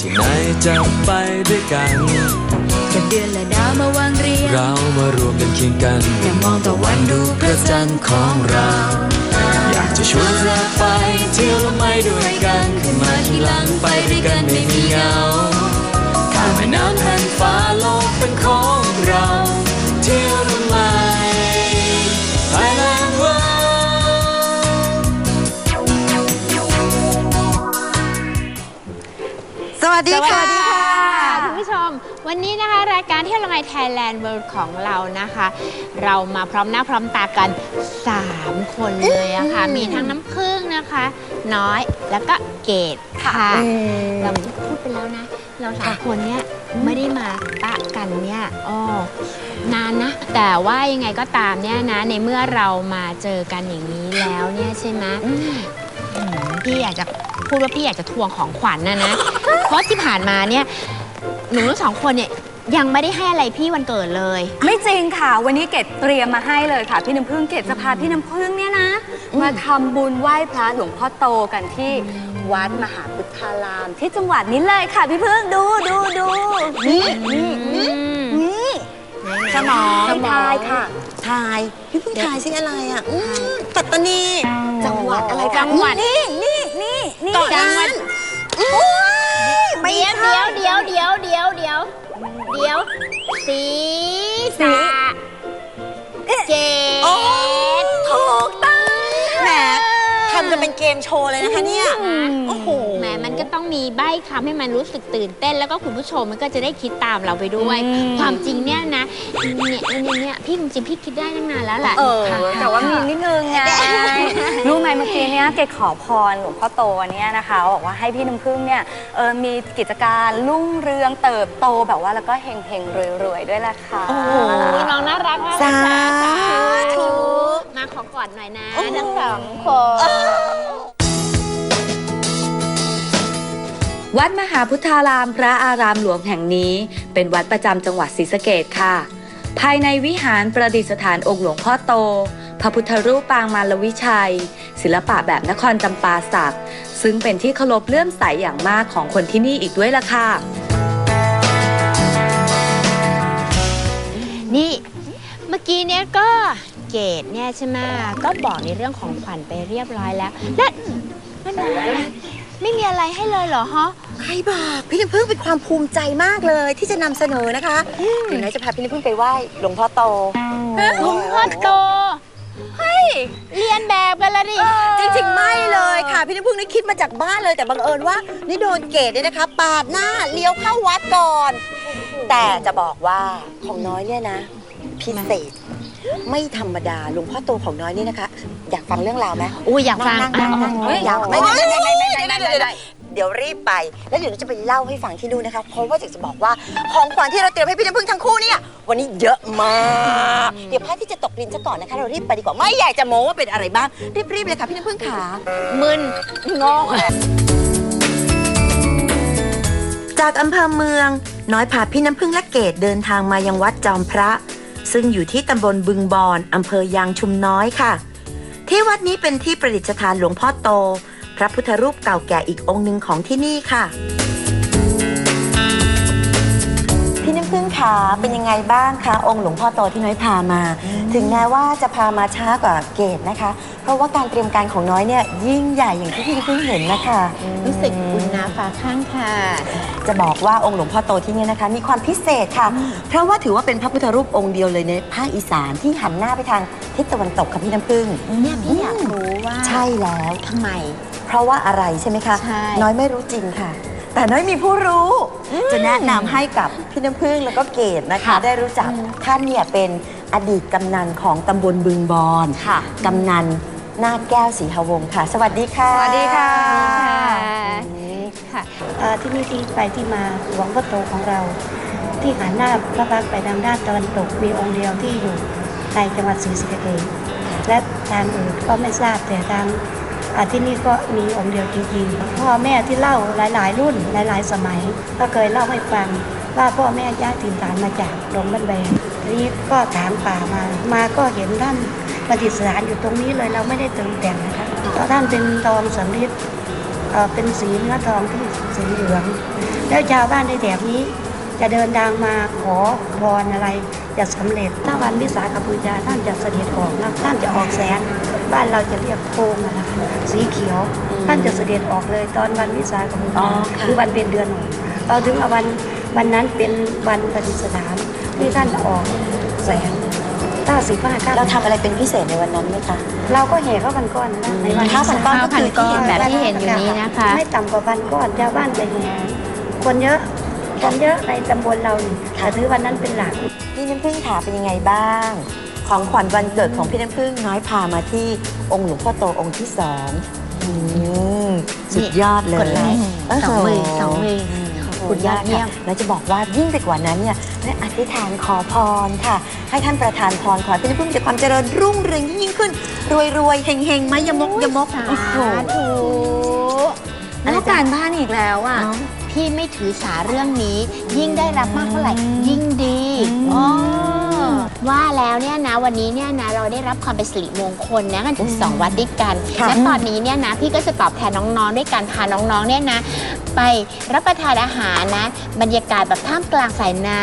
ที่ไหนจะไปด้วยกันเก็บเดือนและดาวมาวางเรียงเรามารวมกันเคียงกันอย่ามองตะวันดูพระจันทร์ของเรา อยากจะชวนเธอไปเที่ยวและไม่ด้วยกันขึ้นมาทีหลังไปด้วยกันไม่มีเหงาข้ามแม่น้ำแผ่านฟ้าโลกเป็นของเรา วัสดีค่ะ คุณผู้ชม วันนี้นะคะ รายการเที่ยวละไมไทยแลนด์เวิลด์ของเรานะคะ เรามาพร้อมหน้าพร้อมตากัน 3 คนเลยอะค่ะ มีทั้งน้ำผึ้งนะคะ น้อยแล้วก็เกดค่ะเราพูดไปแล้วนะ เราสามคนเนี่ยไม่ได้มาปะกันเนี่ยอ้อนานนะ แต่ว่ายังไงก็ตามเนี่ยนะ ในเมื่อเรามาเจอกันอย่างนี้แล้วเนี่ยใช่ไหมอืมพี่อยากจะ พูดว่าพี่อยากจะทวงของขวัญนะนะ เพราะที่ผ่านมาเนี่ยหนูทั้งสองคนเนี่ยยังไม่ได้ให้อะไรพี่วันเกิดเลย ไม่จริงค่ะ วันนี้เกดเตรียมมาให้เลยค่ะ พี่น้ำพึ่งเกดจะพาพี่น้ำพึ่งเนี่ยนะ มาทำบุญไหว้พระหลวงพ่อโตกันที่วัดมหาพุทธาราม ที่จังหวัดนี้เลยค่ะ พี่พึ่งดูดูดูนี่นี่นี่นี่สมองให้ทายค่ะทายพี่เพิ่งทายซิอะไรอะอืมปัตตานี จังหวัดอะไรจังหวัดนี่นี่ นี่นี่เกาะจัล้างหวัดนโอ้ยไม่เดี๋ยวใช่ เดี๋ยวเดี๋ยวเดี๋ยวเดี๋ยวเดี๋ยวเดี๋ยวสีส เป็นเกมโชว์เลยนะคะเนี่ยโอ้โหแหมมันก็ต้องมีใบ้คำให้มันรู้สึกตื่นเต้น แล้วก็คุณผู้ชมมันก็จะได้คิดตามเราไปด้วย ความจริงเนี่ยนะเนี่ยเนี่ยเนี่ยพี่จริงๆพี่คิดได้ตั้งนานแล้วแหละเออค่ะแต่ว่ามีนิดนึงไงรู้ไหมเมื่อกี้เนี้ยเกดขอพรหลวงพ่อโตเนี่ยนะคะบอกว่าให้พี่น้ำพึ่งเนี่ยเออมีกิจการรุ่งเรืองเติบโตแบบว่าแล้วก็เฮงเฮงๆรวยๆด้วยล่ะค่ะโอ้โหน้องน่ารักมากสาธุธุมาขอกอดหน่อยนะโอ้โหทั้งสองคน วัดมหาพุทธารามพระอารามหลวงแห่งนี้ เป็นวัดประจำจังหวัดศรีสะเกดค่ะ ภายในวิหารประดิษฐานองค์หลวงพ่อโต พระพุทธรูปปางมารวิชัย ศิลปะแบบนครจำปาสัก ซึ่งเป็นที่เคารพเลื่อมใสอย่างมากของคนที่นี่อีกด้วยล่ะค่ะ นี่เมื่อกี้เนี่ยก็เกดเนี่ยใช่ไหมก็บอกในเรื่องของขวัญไปเรียบร้อยแล้วและนั่นอะไร ไม่มีอะไรให้เลยเหรอฮะ ใครบอกพี่น้ำพึ่งเป็นความภูมิใจมากเลยที่จะนำเสนอนะคะเดี๋ยวน้อยจะพาพี่น้ำพึ่งไปไหว้หลวงพ่อโต หลวงพ่อโต เฮ้ย เรียนแบบกันละดิ จริงๆไม่เลยค่ะ พี่น้ำพึ่งนี่คิดมาจากบ้านเลยแต่บังเอิญว่านี่โดนเกตเนี่ยนะคะปาดหน้าเลี้ยวเข้าวัดก่อน แต่จะบอกว่าของน้อยเนี่ยนะ พิเศษ ไม่ธรรมดาหลวงพ่อโตของน้อยนี่นะคะ อยากฟังเรื่องราวไหมอุ้ยอยากฟังนั่งนั่งนั่งอยากไม่ไม่ไม่ไม่ไม่ไม่เดี๋ยวรีบไป แล้วเดี๋ยวเราจะไปเล่าให้ฟังที่นู่นนะคะ เพราะว่าอยากจะบอกว่าของขวัญที่เราเตรียมให้พี่น้ำพึ่งทั้งคู่เนี่ยวันนี้เยอะมาก เดี๋ยวพระที่จะตกดินซะก่อนนะคะ เรารีบไปดีกว่า ไม่อยากจะโม้ว่าเป็นอะไรบ้าง รีบๆเลยค่ะพี่น้ำพึ่งขามึนงงจากอำเภอเมือง น้อยพาพี่น้ำพึ่งและเกดเดินทางมายังวัดจอมพระ ซึ่งอยู่ที่ตำบลบึงบอนอำเภอยางชุมน้อยค่ะ ที่วัดนี้เป็นที่ประดิษฐานหลวงพ่อโต พระพุทธรูปเก่าแก่อีกองค์หนึ่งของที่นี่ค่ะ ขาเป็นยังไงบ้างคะ องค์หลวงพ่อโตที่น้อยพามา ถึงแม้ว่าจะพามาช้ากว่าเกดนะคะ เพราะว่าการเตรียมการของน้อยเนี่ยยิ่งใหญ่อย่างที่พี่น้ำพึ่งเห็นนะคะรู้สึกบุญนาฟ้าข้างค่ะ จะบอกว่าองค์หลวงพ่อโตที่นี่นะคะ มีความพิเศษค่ะ เพราะว่าถือว่าเป็นพระพุทธรูปองค์เดียวเลยในภาคอีสานที่หันหน้าไปทางทิศตะวันตกค่ะพี่น้ำพึ่งเนี่ยพี่อยากรู้ว่าใช่แล้วทำไม เพราะว่าอะไรใช่ไหมคะ ใช่ น้อยไม่รู้จริงค่ะ แต่น้อยมีผู้รู้ จะแนะนำให้กับพี่น้ำพึ่งแล้วก็เกดนะคะ ได้รู้จักท่านเนี่ยเป็นอดีตกำนันของตำบลบึงบอนค่ะ กำนันนาคแก้วศรีหวงศ์ค่ะ สวัสดีค่ะ สวัสดีค่ะ ค่ะเอ่อที่นี่ที่ไปที่มาหลวงพ่อโตของเรา ที่หันหน้าพระพักตร์ไปทางด้านตะวันตกมีองค์เดียวที่อยู่ในจังหวัดศรีสะเกษและทางอื่นก็ไม่ทราบแต่ทาง อ่าที่นี่ก็มีองค์เดียวจริงๆ พ่อแม่ที่เล่าหลาย ๆ รุ่นหลาย ๆ สมัย ก็เคยเล่าให้ฟังว่าพ่อแม่ย้ายถิ่นฐานมาจากดงบ้านแบงทีนี้ก็ถามป่ามา มาก็เห็นท่านประดิษฐานอยู่ตรงนี้เลยเราไม่ได้เติมแต่งนะคะเพราะท่านเป็นทองสำริดเป็นสีเนื้อทองที่สีเหลือง แล้วชาวบ้านในแถบนี้ จะเดินทางมาขอพรอะไรจะสำเร็จถ้าวันวิสาขบูชาท่านจะเสด็จออกนะท่านจะออกแสงบ้านเราจะเรียกโพงอะ สีเขียว ท่านจะเสด็จออกเลยตอนวันวิสาขบูอ๋อชาค่ะคือวันเป็นเดือนหกเราถึงเอาวันวันนั้นเป็นวันประดิษฐานที่ท่านออกแสงถ้าสิบห้าข้าเราทำอะไรเป็นพิเศษในวันนั้นไหมคะเราก็แห่ข้าวพันก้อนนะในวันข้าวพันก้อนก็คือข้าวพันก้อนแบบที่เห็นอยู่นี้นะคะไม่ต่ำกว่าพันก้อนชาวบ้านจะแห่คนเยอะคนเยอะในตำบลเรานี่แต่ถือวันนั้นเป็นหลักพี่น้ำพึ่งขาเป็นยังไงบ้าง ของขวัญวันเกิดของพี่น้ำพึ่งน้อยพามาที่องค์หลวงพ่อโตองค์ที่สองอืมสุดยอดเลยกดไลค์โโหสองมือสองมือขอบคุณมากค่ะแล้วจะบอกว่ายิ่งไปกว่านั้นเนี่ยได้อธิษฐานขอพรค่ะ ให้ท่านประทานพรขอให้พี่น้ำพึ่งมีแต่ความเจริญรุ่งเรืองยิ่งขึ้น รวยรวยๆเฮงเฮงๆไม่ยมกยมกสาโอ้โหธุแล้วการบ้านอีกแล้วอะพี่ไม่ถือสาเรื่องนี้ ยิ่งได้รับมากเท่าไหร่ยิ่งดีอ๋อ ว่าแล้วเนี่ยนะวันนี้เนี่ยนะเราได้รับความเป็นสิริมงคลนะกันถึงสองวัดด้วยกันค่ะและตอนนี้เนี่ยนะพี่ก็จะตอบแทนน้องๆด้วยการพาน้องๆเนี่ยนะ ไปรับประทานอาหารนะ บรรยากาศแบบท่ามกลางสายน้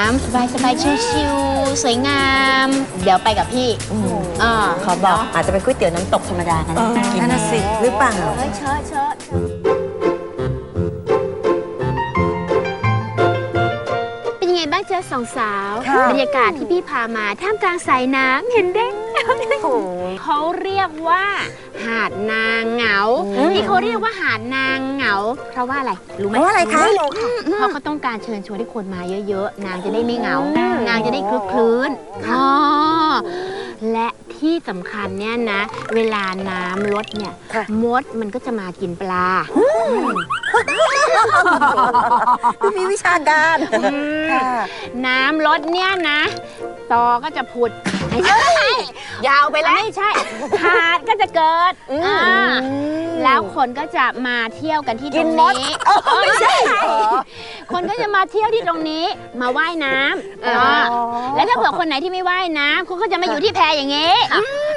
ำสบายๆชิวๆสวยงาม เดี๋ยวไปกับพี่อืมอ่าขอบอกอาจจะเป็นก๋วยเตี๋ยวน้ำตกธรรมดากันเออกินั่นน่ะสิหรือเปล่าเฮ้ยเชอะเชอะ บ้างเจ้าสองสาวค่ะ บรรยากาศที่พี่พามาท่ามกลางสายน้ำเห็นเด้งเขาเรียกว่า หาดนางเหงาที่เขาเรียกว่าหาดนางเหงา เพราะว่าอะไรรู้ไหมเพราะอะไรคะ ไม่รู้ค่ะเพราะเขาต้องการเชิญชวนให้คนมาเยอะๆ นางจะได้ไม่เหงานางจะได้คลึกคลื้นอ๋อและที่สำคัญเนี่ยนะ เวลาน้ำลดเนี่ย ค่ะ มดมันก็จะมากินปลา ดูมีวิชาการค่ะน้ำลดเนี่ยนะตอก็จะผุดไม่ใช่ยาวไปแล้วไม่ใช่หาดก็จะเกิดอ่าแล้วคนก็จะมาเที่ยวกันที่ตรงนี้ไม่ใช่คนก็จะมาเที่ยวที่ตรงนี้ มาว่ายน้ำอ่าแล้วถ้าเผื่อคนไหนที่ไม่ว่ายน้ำเขาก็จะมาอยู่ที่แพอย่างงี้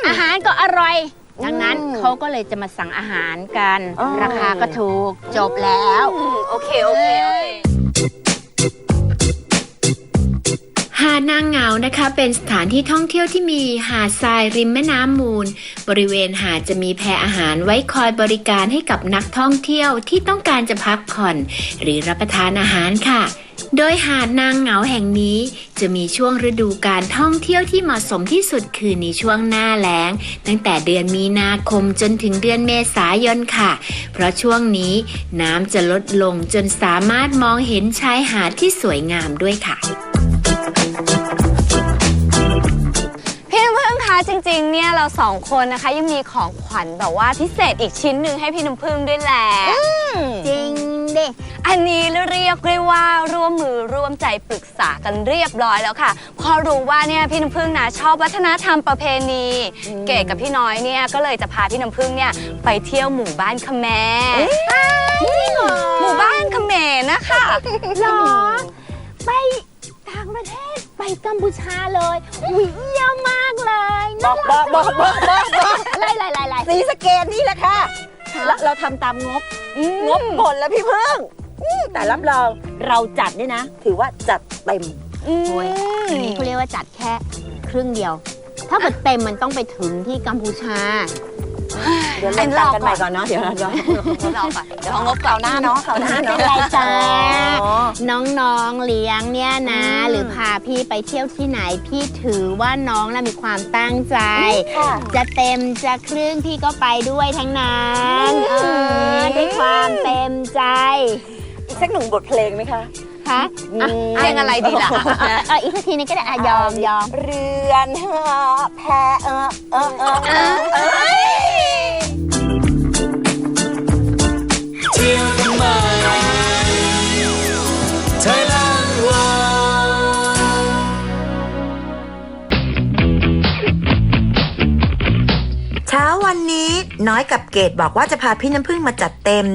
อาหารก็อร่อย ดังนั้นเขาก็เลยจะมาสั่งอาหารกันอ๋อราคาก็ถูกจบแล้ว โอเค โอเค โอเคาดนางเงานะคะ เป็นสถานที่ท่องเที่ยวที่มีหาดทรายริมแม่น้ำมูล บริเวณหาดจะมีแพอาหารไว้คอยบริการให้กับนักท่องเที่ยวที่ต้องการจะพักผ่อน หรือรับประทานอาหารค่ะโดยหาดนางเหงาแห่งนี้จะมีช่วงฤดูการท่องเที่ยวที่เหมาะสมที่สุดคือในช่วงหน้าแล้ง ตั้งแต่เดือนมีนาคมจนถึงเดือนเมษายนค่ะ เพราะช่วงนี้น้ำจะลดลงจนสามารถมองเห็นชายหาดที่สวยงามด้วยค่ะ คะจริงๆ เนี่ยเราสองคนนะคะยังมีของขวัญแบบว่าพิเศษอีกชิ้นหนึ่งให้พี่น้ำพึ่งด้วยแหละจริงดิ อันนี้เรียกได้ว่าร่วมมือร่วมใจปรึกษากันเรียบร้อยแล้วค่ะ พอรู้ว่าเนี่ยพี่น้ำพึ่งนะชอบวัฒนธรรมประเพณี เก๋กับพี่น้อยเนี่ยก็เลยจะพาพี่น้ำพึ่งเนี่ยไปเที่ยวหมู่บ้านคแมหมู่บ้านคแมนะคะหรอไป กัมพูชาเลยอุ้ยเยี่ยมมากเลยบอกบอกบอกบอกบอกบอกอะไรอะไรอะไรสีสะเกตนี่แหละค่ะเราเราทำตามงบ งบหมดแล้วพี่พึ่งอืมแต่รับรองเราจัดเนี่ยนะ ถือว่าจัดเต็ม โอ้ยอันนี้เขาเรียกว่าจัดแค่ครึ่งเดียว ถ้าเกิดเต็มมันต้องไปถึงที่กัมพูชา ดี๋ยวเล่นตามกันใหม่ก่อนเนาะเดี๋ยวเรารอก่อนเดี๋ยวเอางบเก่าหน้าเนาะเขาวหน้าไม่เนาะเป็นไรจ้าอ๋อน้องๆเลี้ยงเนี่ยนะ หรือพาพี่ไปเที่ยวที่ไหนพี่ถือว่าน้องน่ะมีความตั้งใจค่ะจะเต็มจะครึ่งพี่ก็ไปด้วยทั้งนั้นเออด้วยความเต็มใจ อีกสักหนึ่งบทเพลงไหมคะคะอะเพลงอะไรดีล่ะเอออีกสักทีนึงก็ได้อะยอมยอมเรือนหอแพเออเออเออเออเออ นี้น้อยกับเกดบอกว่าจะพาพี่น้ำพึ่งมาจัดเต็ม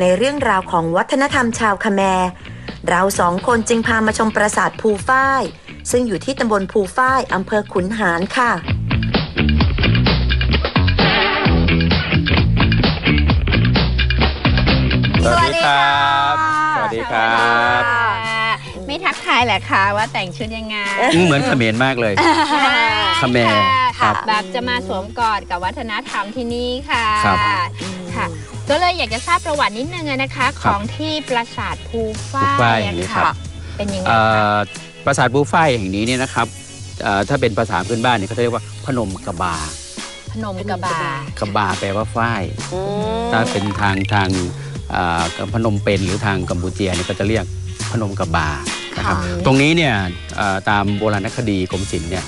ในเรื่องราวของวัฒนธรรมชาวคแมร์เราสองคนจึงพามาชมปราสาทภูฝ้าย ซึ่งอยู่ที่ตำบลภูฝ้ายอำเภอขุนหารค่ะเสวัสดีครับ สวัสดีครับ ไม่ทักทายแหละคะว่าแต่งชุดยังไงอืมเหมือนเขมรมากเลยเขมร ครับแบบจะมาสวมกอดกับวัฒนธรรมที่นี่ค่ะครับค่ะ ก็เลยอยากจะทราบประวัตินิดนึงอะนะคะ คขรับ องที่ปราสาทภูฝ้าภูฝ้ายยอย่างนี้อะครัค่ะบเป็นยังไงเอ่คะอปราสาทบูฝ้ายแห่งนี้เนี่ยนะครับเอ่อถ้าเป็นภาษาพื้นบ้านเนี่ยเขาจะเรียกว่าพนมกบาพนมกบากบาแปลว่าฝ้ายถ้าเป็นทางทางเอ่อพนมเปญหรือทางกัมพูเชียเนี่ยก็จะเรียกพนมกบานะครับค่ะ ตรงนี้เนี่ยเอ่อตามโบราณคดีกรมศิลป์เนี่ย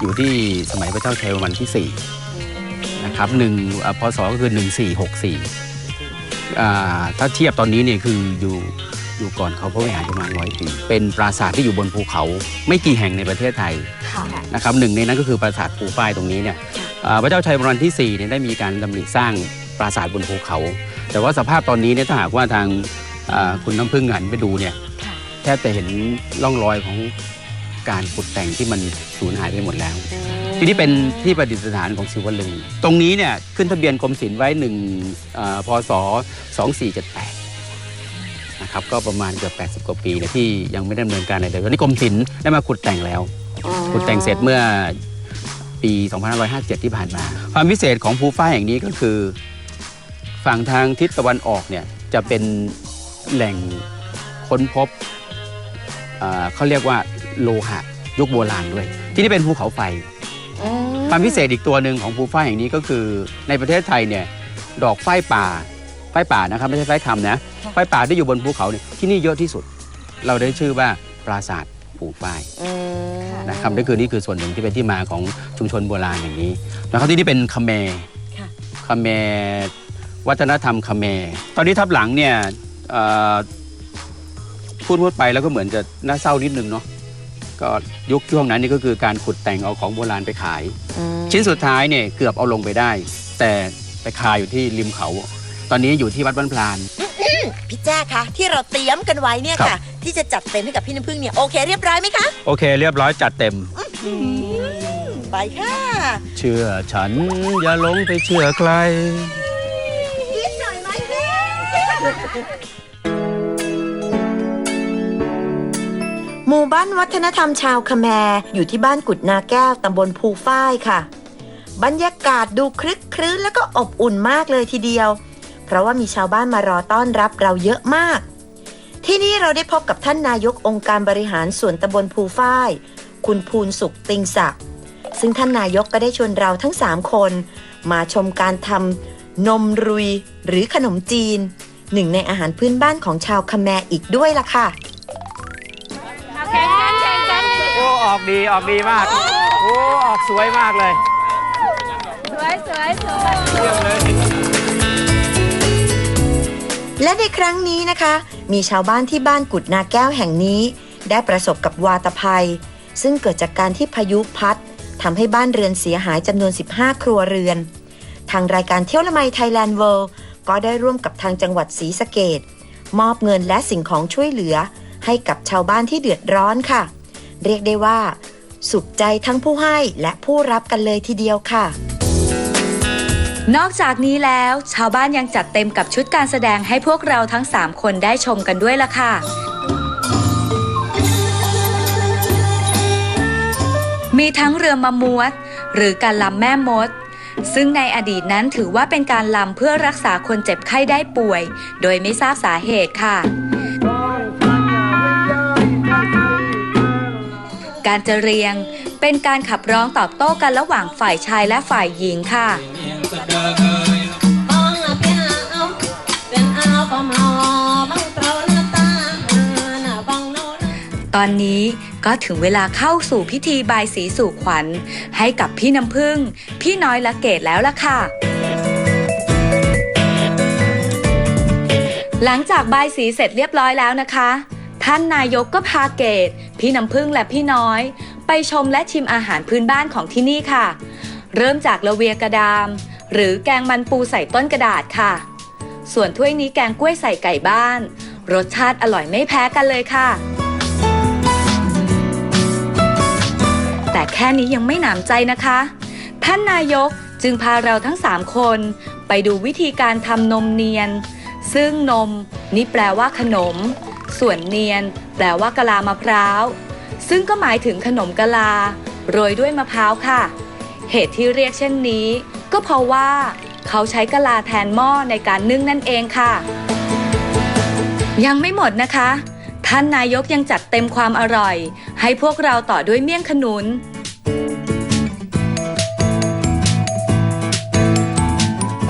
อยู่ที่สมัยพระเจ้าชัยวรมันที่ 4 นะครับหนึ่งเอ่อพศก็คือ 1464อ่าถ้าเทียบตอนนี้เนี่ยคืออยู่อยู่ก่อนเขาพระวิหารประมาณร้อยปี เป็นปราสาทที่อยู่บนภูเขาไม่กี่แห่งในประเทศไทยค่ะนะครับหนึ่งในนั้นก็คือปราสาทภูฝ้ายตรงนี้เนี่ยอ่าพระเจ้าชัยวรมันที่4เนี่ยได้มีการดำริสร้างปราสาทบนภูเขา แต่ว่าสภาพตอนนี้เนี่ยถ้าหากว่าทางอ่าคุณน้ำพึ่งหันไปดูเนี่ยแทบจะเห็นร่องรอยของ การขุดแต่งที่มันสูญหายไปหมดแล้ว ทีนี้เป็นที่ประดิษฐานของศิวลึง ตรงนี้เนี่ยขึ้นทะเบียนกรมศิลป์ไว้หนึ่งอ่าพศ 2478 นะครับก็ประมาณเกือบ80 กว่าปีเนี่ยที่ยังไม่ได้ดำเนินการอะไรเลยตอนนี้กรมศิลป์ได้มาขุดแต่งแล้วขุดแต่งเสร็จเมื่อปี 2557 ที่ผ่านมา ความพิเศษของภูฟ้าแห่งนี้ก็คือ ฝั่งทางทิศตะวันออกเนี่ยจะเป็นแหล่งค้นพบอ่าเขาเรียกว่า โลหะยุคโบราณด้วย ที่นี่เป็นภูเขาไฟ ความพิเศษอีกตัวหนึ่งของภูฟ้าแห่งนี้ก็คือ ในประเทศไทยเนี่ยดอกฝ้ายป่าฝ้ายป่านะครับไม่ใช่ฝ้ายคำนะฝ้ายป่าที่อยู่บนภูเขาเนี่ยที่นี่เยอะที่สุด เราได้ชื่อว่าปราสาทภูฝ้ายนะครับนี่คือนี่คือส่วนหนึ่งที่เป็นที่มาของชุมชนโบราณอย่างนี้นะครับที่นี่เป็นคาเมรคาเมรวัฒนธรรมคาเมรตอนนี้ทับหลังเนี่ยเอ่อพูดพูดไปแล้วก็เหมือนจะน่าเศร้านิดนึงเนาะ ก็ยุคช่วงนั้นนี่ก็คือการขุดแต่งเอาของโบราณไปขาย ชิ้นสุดท้ายเนี่ยเกือบเอาลงไปได้ แต่ไปคาอยู่ที่ริมเขา ตอนนี้อยู่ที่วัดบ้านพลานพี่แจ้คะที่เราเตรียมกันไว้เนี่ยครัค่ะบที่จะจัดเต็มให้กับพี่น้ำพึ่งเนี่ยโอเคเรียบร้อยไหมคะโอเค เรียบร้อยจัดเต็มไปค่ะ เชื่อฉันอย่าหลงไปเชื่อใครหมู่ หมู่บ้านวัฒนธรรมชาวคแมอยู่ที่บ้านกุดนาแก้วตำบลภูฝ้ายค่ะ บรรยากาศดูคลึกครื้นแล้วก็อบอุ่นมากเลยทีเดียว เพราะว่ามีชาวบ้านมารอต้อนรับเราเยอะมาก ที่นี่เราได้พบกับท่านนายกองค์การบริหารส่วนตำบลภูฝ้าย คุณภูนสุขติงศักดิ์ซึ่งท่านนายกก็ได้ชวนเราทั้ง 3 คน มาชมการทำนมรุยหรือขนมจีน หนึ่งในอาหารพื้นบ้านของชาวคแมอีกด้วยล่ะค่ะ อ้ออกดีออกดีมาก โอ้ออกสวยมากเลย สวยสวยสวยและในครั้งนี้นะคะ มีชาวบ้านที่บ้านกุดนาแก้วแห่งนี้ ได้ประสบกับวาตภัย ซึ่งเกิดจากการที่พายุพัดทำให้บ้านเรือนเสียหายจำนวน 15 ครัวเรือน ทางรายการเที่ยวละไมไทยแลนด์เวิลด์ก็ได้ร่วมกับทางจังหวัดศรีสะเกดมอบเงินและสิ่งของช่วยเหลือ ให้กับชาวบ้านที่เดือดร้อนค่ะ เรียกได้ว่า สุขใจทั้งผู้ให้และผู้รับกันเลยทีเดียวค่ะ นอกจากนี้แล้ว ชาวบ้านยังจัดเต็มกับชุดการแสดงให้พวกเราทั้ง 3 คนได้ชมกันด้วยล่ะค่ะมีทั้งเรือมะมวด หรือการลำแม่มด ซึ่งในอดีตนั้นถือว่าเป็นการลำเพื่อรักษาคนเจ็บไข้ได้ป่วย โดยไม่ทราบสาเหตุค่ะ การจะเรียง เป็นการขับร้องตอบโต้กันระหว่างฝ่ายชายและฝ่ายหญิงค่ะ ตอนนี้ก็ถึงเวลาเข้าสู่พิธีบายสีสู่ขวัญ ให้กับพี่น้ำพึ่ง พี่น้อยและเกดแล้วล่ะค่ะหลังจากบายสีเสร็จเรียบร้อยแล้วนะคะ ท่านนายกก็พาเกต พี่น้ำพึ่งและพี่น้อย ไปชมและชิมอาหารพื้นบ้านของที่นี่ค่ะ เริ่มจากละเวียกระดาม หรือแกงมันปูใส่ต้นกระดาษค่ะ ส่วนถ้วยนี้แกงกล้วยใส่ไก่บ้าน รสชาติอร่อยไม่แพ้กันเลยค่ะ แต่แค่นี้ยังไม่หนำใจนะคะ ท่านนายกจึงพาเราทั้ง 3 คนไปดูวิธีการทำนมเนียน ซึ่งนมนี่แปลว่าขนม ส่วนเนียน แปลว่ากะลามะพร้าว ซึ่งก็หมายถึงขนมกะลา โรยด้วยมะพร้าวค่ะ เหตุที่เรียกเช่นนี้ ก็เพราะว่าเขาใช้กะลาแทนหม้อในการนึ่งนั่นเองค่ะ ยังไม่หมดนะคะ ท่านนายกยังจัดเต็มความอร่อย ให้พวกเราต่อด้วยเมี่ยงขนุน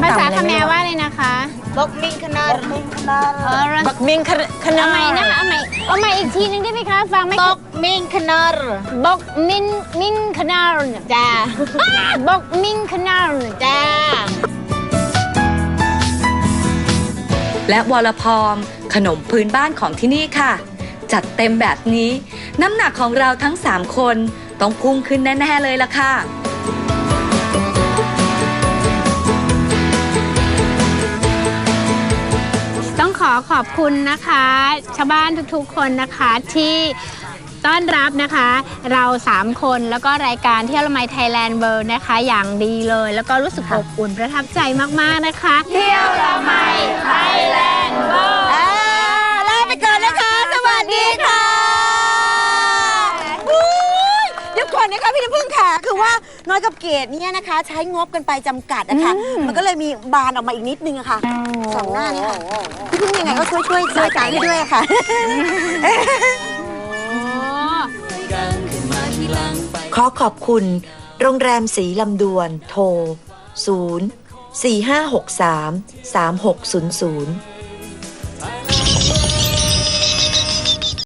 ภาษาคแมรว่าเลยนะคะ บกมิงขนาด เออบักมิงขนาเอาใหม่ดนะคะเอาใหม่เอาใหม่อีกทีนึงได้ไหมคะฟังไม่บกมิงขนาดบกมินมินขนาดจ้าบกมินขนาดจ้าและวอลพอมขนมพื้นบ้านของที่นี่ค่ะ จัดเต็มแบบนี้ น้ำหนักของเราทั้ง 3 คนต้องพุ่งขึ้นแน่ ๆ เลยล่ะค่ะ ขอขอบคุณนะคะ ชาวบ้านทุกๆคนนะคะที่ต้อนรับนะคะ เรา 3 คนแล้วก็รายการเที่ยวละไมไทยแลนด์เวิลด์นะคะ อย่างดีเลย แล้วก็รู้สึกอบอุ่นประทับใจมาก ๆ นะคะ เที่ยวละไมไทยแลนด์เวิลด์อ่าลาไปก่อนนะคะ สวัสดีค่ะอุ๊ยเดี๋ยวก่อนนะคะพี่น้ำพึ่งค่ะ คือว่า น้อยกับเกดเนี่ยนะคะ ใช้งบกันไปจำกัดนะคะมันก็เลยมีบานออกมาอีกนิดนึงอะค่ะสองหน้าเนี่ยค่ะพี่พึ่งยังไงก็ช่วยช่วยช่วยจ่ายให้ด้วยอะค่ะ ขอขอบคุณ โรงแรมสีลำดวน โทร 0 4563 3600